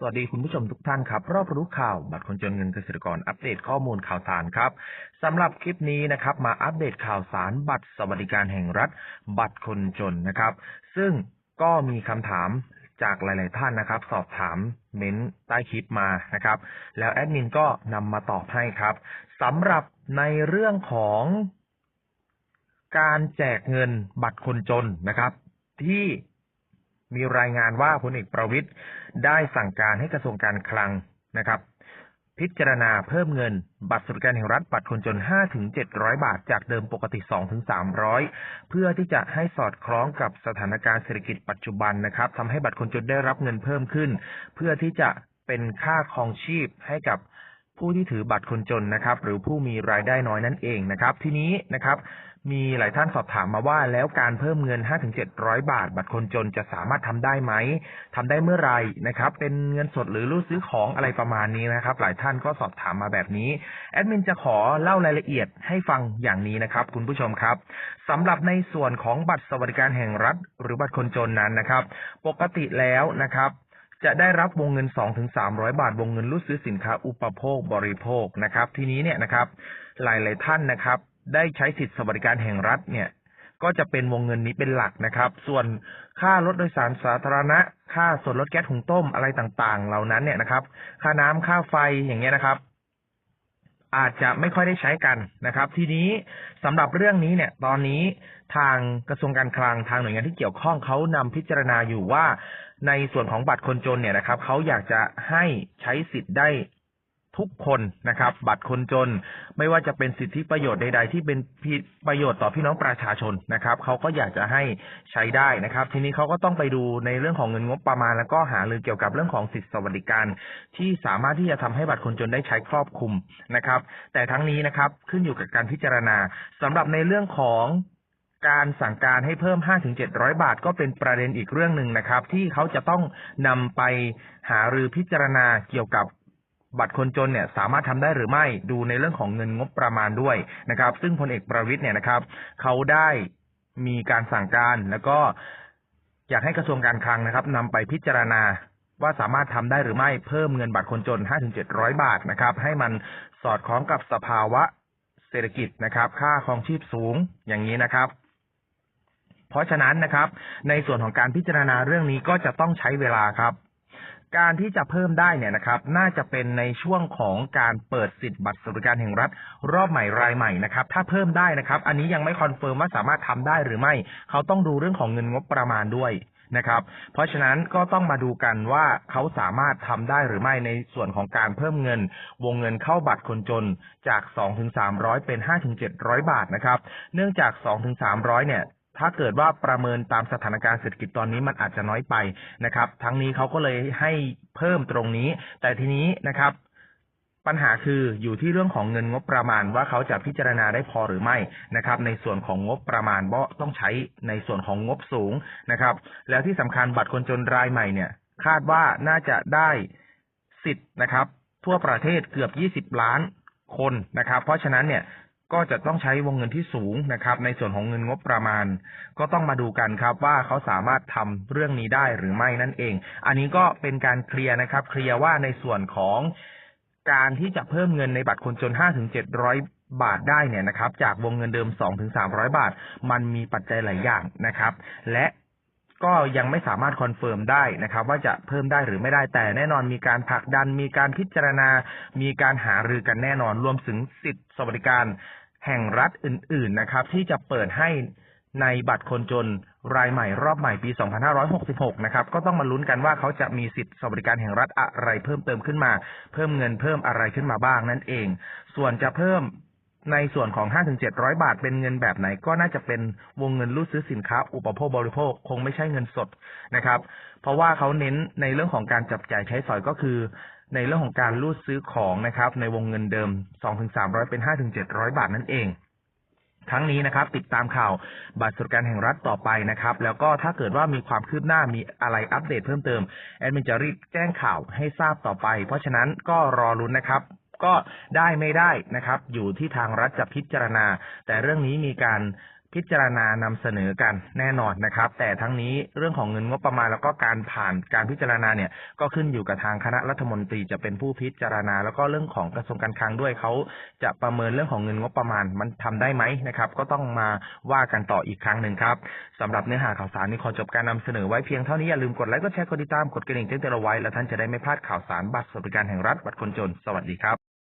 สวัสดีคุณผู้ชมทุกท่านครับ รอบรู้ข่าวบัตรคนจนเงินเกษตรกรอัปเดตข้อมูลข่าวสารครับสำหรับคลิปนี้นะครับ มาอัปเดตข่าวสารบัตรสวัสดิการแห่งรัฐ บัตรคนจนนะครับ ซึ่งก็มีคำถามจากหลาย ๆ ท่านนะครับ สอบถามเม้นใต้คลิปมานะครับ แล้วแอดมินก็นำมาตอบให้ครับสำหรับในเรื่องของการแจกเงินบัตรคนจนนะครับ ที่ มีรายงานว่าพลเอกประวิตยได้สั่งการให้กระทรวงการคลังนะครับ พิจารณาเพิ่มเงิน บัตรสวัสดิการแห่งรัฐบัตรคนจน 5-700 บาท จากเดิมปกติ 2-300 เพื่อที่จะให้สอดคล้องกับสถานการณ์เศรษฐกิจปัจจุบันนะครับทำให้บัตรคนจนได้รับเงินเพิ่มขึ้น เพื่อที่จะเป็นค่าครองชีพให้กับ ผู้ที่ถือบัตรคนจนนะครับ หรือผู้มีรายได้น้อยนั่นเองนะครับ ทีนี้นะครับ มีหลายท่านสอบถามมาว่าแล้วการเพิ่มเงิน 5-700 บาท บัตรคนจนจะสามารถทำได้ไหมทำได้เมื่อไรนะครับ เป็นเงินสดหรือรูดซื้อของอะไรประมาณนี้นะครับ หลายท่านก็สอบถามมาแบบนี้แอดมินจะขอเล่ารายละเอียดให้ฟังอย่างนี้นะครับ คุณผู้ชมครับสำหรับในส่วนของบัตรสวัสดิการแห่งรัฐ หรือบัตรคนจนนั้นนะครับ ปกติแล้วนะครับ จะได้รับวงเงิน 2-300 บาท วงเงินรูดซื้อสินค้าอุปโภคบริโภคนะครับ ทีนี้เนี่ยนะครับ หลาย ๆ ท่านนะครับ ได้ใช้สิทธิสวัสดิการแห่งรัฐเนี่ยก็จะเป็นวงเงินนี้เป็นหลักนะครับ ส่วนค่ารถโดยสารสาธารณะ ค่าส่วนลดแก๊สหุงต้มอะไรต่างๆ เหล่านั้นเนี่ยนะครับ ค่าน้ำค่าไฟอย่างเงี้ยนะครับ อาจจะไม่ค่อยได้ใช้กันนะครับ ทีนี้สำหรับเรื่องนี้เนี่ย ตอนนี้ทางกระทรวงการคลังทางหน่วยงานที่เกี่ยวข้องเขานำพิจารณาอยู่ว่า ในส่วนของบัตรคนจนเนี่ยนะครับเขาอยากจะให้ใช้สิทธิ์ได้ ทุกคนนะครับ บัตรคนจน ไม่ว่าจะเป็นสิทธิประโยชน์ใด ๆ ที่เป็นประโยชน์ต่อพี่น้องประชาชนนะครับเขาก็อยากจะให้ใช้ได้นะครับ ทีนี้เขาก็ต้องไปดูในเรื่องของเงินงบประมาณ แล้วก็หารือเกี่ยวกับเรื่องของสิทธิสวัสดิการ ที่สามารถที่จะทำให้บัตรคนจนได้ใช้ครอบคลุมนะครับ แต่ทั้งนี้นะครับขึ้นอยู่กับการพิจารณาสำหรับในเรื่องของการสั่งการให้เพิ่ม 5-700 บาทก็เป็นประเด็นอีกเรื่องหนึ่งนะครับ ที่เขาจะต้องนำไปหารือพิจารณาเกี่ยวกับ บัตรคนจนเนี่ยสามารถทำได้หรือไม่ดูในเรื่องของเงินงบประมาณด้วยนะครับ ซึ่งพลเอกประวิตยเนี่ยนะครับเขาได้มีการสั่งการแล้วก็อยากให้กระทรวงการคลังนะครับนำไปพิจารณาว่าสามารถทำได้หรือไม่เพิ่มเงินบัตรคนจน 5-700 บาทนะครับ ให้มันสอดคล้องกับสภาวะเศรษฐกิจนะครับ ค่าครองชีพสูงอย่างนี้นะครับ เพราะฉะนั้นนะครับ ในส่วนของการพิจารณาเรื่องนี้ก็จะต้องใช้เวลาครับ การที่จะเพิ่มได้เนี่ยนะครับ น่าจะเป็นในช่วงของการเปิดสิทธิ์บัตรสวัสดิการแห่งรัฐ รอบใหม่รายใหม่นะครับ ถ้าเพิ่มได้นะครับ อันนี้ยังไม่คอนเฟิร์มว่าสามารถทำได้หรือไม่ เขาต้องดูเรื่องของเงินงบประมาณด้วยนะครับ เพราะฉะนั้นก็ต้องมาดูกันว่าเขาสามารถทำได้หรือไม่ในส่วนของการเพิ่มเงิน วงเงินเข้าบัตรคนจนจาก 2-300 เป็น 5-700 บาทนะครับ เนื่องจาก 2-300 เนี่ย ถ้าเกิดว่าประเมินตามสถานการณ์เศรษฐกิจตอนนี้มันอาจจะน้อยไปนะครับ ทั้งนี้เขาก็เลยให้เพิ่มตรงนี้ แต่ทีนี้นะครับปัญหาคืออยู่ที่เรื่องของเงินงบประมาณว่าเขาจะพิจารณาได้พอหรือไม่นะครับ ในส่วนของงบประมาณเพราะต้องใช้ในส่วนของงบสูงนะครับ แล้วที่สำคัญบัตรคนจนรายใหม่เนี่ย คาดว่าน่าจะได้สิทธิ์นะครับ ทั่วประเทศเกือบ 20 ล้านคนนะครับ เพราะฉะนั้นเนี่ย ก็จะต้องใช้วงเงินที่สูงนะครับ ในส่วนของเงินงบประมาณ ก็ต้องมาดูกันครับว่าเขาสามารถทำเรื่องนี้ได้หรือไม่นั่นเอง อันนี้ก็เป็นการเคลียร์นะครับ เคลียร์ว่าในส่วนของการที่จะเพิ่มเงินในบัตรคนจน 5-700 บาทได้เนี่ยนะครับ จากวงเงินเดิม 2-300 บาท มันมีปัจจัยหลายอย่างนะครับ และ ก็ยังไม่สามารถคอนเฟิร์มได้นะครับ ว่าจะเพิ่มได้หรือไม่ได้แต่แน่นอนมีการผลักดัน มีการพิจารณา มีการหารือกันแน่นอน รวมถึงสิทธิสวัสดิการแห่งรัฐอื่น ๆนะครับ ที่จะเปิดให้ในบัตรคนจนรายใหม่รอบใหม่ปี 2566 นะครับ ก็ต้องมาลุ้นกันว่าเขาจะมีสิทธิสวัสดิการแห่งรัฐอะไรเพิ่มเติมขึ้นมา เพิ่มเงินเพิ่มอะไรขึ้นมาบ้างนั่นเอง ส่วนจะเพิ่ม ในส่วนของ 5-700 บาท เป็นเงินแบบไหนก็น่าจะเป็นวงเงินรูดซื้อสินค้า อุปโภคบริโภคคงไม่ใช่เงินสดนะครับ เพราะว่าเขาเน้นในเรื่องของการจับจ่ายใช้สอยก็คือ ในเรื่องของการรูดซื้อของนะครับ ในวงเงินเดิม 2-300 เป็น 5-700 บาทนั่นเองทั้งนี้นะครับ ติดตามข่าวบัตรสวัสดิการแห่งรัฐต่อไปนะครับ แล้วก็ถ้าเกิดว่ามีความคืบหน้ามีอะไรอัปเดตเพิ่มเติม แอดมินจะรีบแจ้งข่าวให้ทราบต่อไป เพราะฉะนั้นก็รอรุ้นนะครับ ก็ได้ไม่ได้นะครับ อยู่ที่ทางรัฐจะพิจารณา แต่เรื่องนี้มีการพิจารณานำเสนอกันแน่นอนนะครับ แต่ทั้งนี้เรื่องของเงินงบประมาณแล้วก็การผ่านการพิจารณาเนี่ยก็ขึ้นอยู่กับทางคณะรัฐมนตรีจะเป็นผู้พิจารณา แล้วก็เรื่องของกระทรวงการคลังด้วยเขาจะประเมินเรื่องของเงินงบประมาณมันทำได้ไหมนะครับ ก็ต้องมาว่ากันต่ออีกครั้งหนึ่งครับสำหรับเนื้อหาข่าวสารนี้ขอจบการนำเสนอไว้เพียงเท่านี้อย่าลืมกดไลค์กดแชร์กดติดตามกดกระดิ่งแจ้งเตือนเอาไว้และท่านจะได้ไม่พลาดข่าวสารบัตรสวัสดิการแห่งรัฐบัตรคนจน สวัสดีครับ